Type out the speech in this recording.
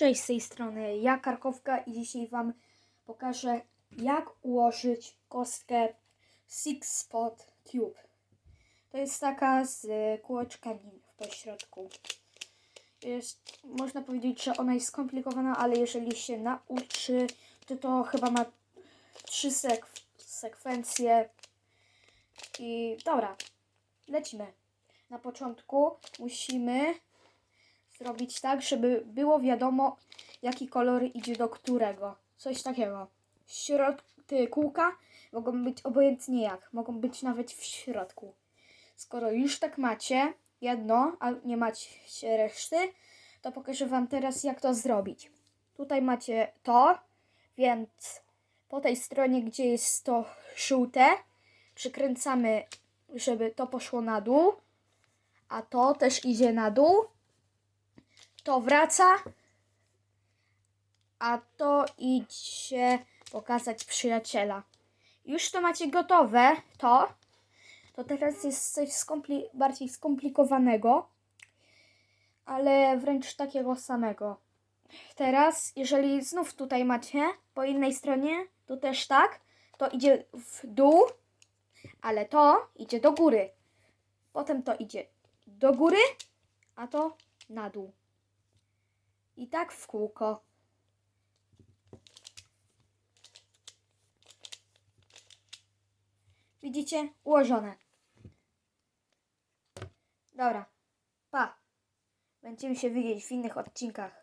Cześć z tej strony, ja Karkowka i dzisiaj Wam pokażę jak ułożyć kostkę Six Spot Tube. To jest taka z kółeczkami w pośrodku. Jest, można powiedzieć, że ona jest skomplikowana, ale jeżeli się nauczy, to to chyba ma trzy sek- sekwencje. I dobra, lecimy. Na początku musimy zrobić tak, żeby było wiadomo, jaki kolor idzie do którego. Coś takiego. Środ te kółka mogą być obojętnie jak, mogą być nawet w środku. Skoro już tak macie jedno, a nie macie reszty, to pokażę Wam teraz, jak to zrobić. Tutaj macie to, więc po tej stronie, gdzie jest to żółte, przykręcamy, żeby to poszło na dół, a to też idzie na dół to wraca, a to idzie pokazać przyjaciela. Już to macie gotowe, to, to teraz jest coś skompli- bardziej skomplikowanego, ale wręcz takiego samego. Teraz, jeżeli znów tutaj macie po innej stronie, to też tak, to idzie w dół, ale to idzie do góry. Potem to idzie do góry, a to na dół. I tak w kółko. Widzicie? Ułożone. Dobra. Pa. Będziemy się widzieć w innych odcinkach.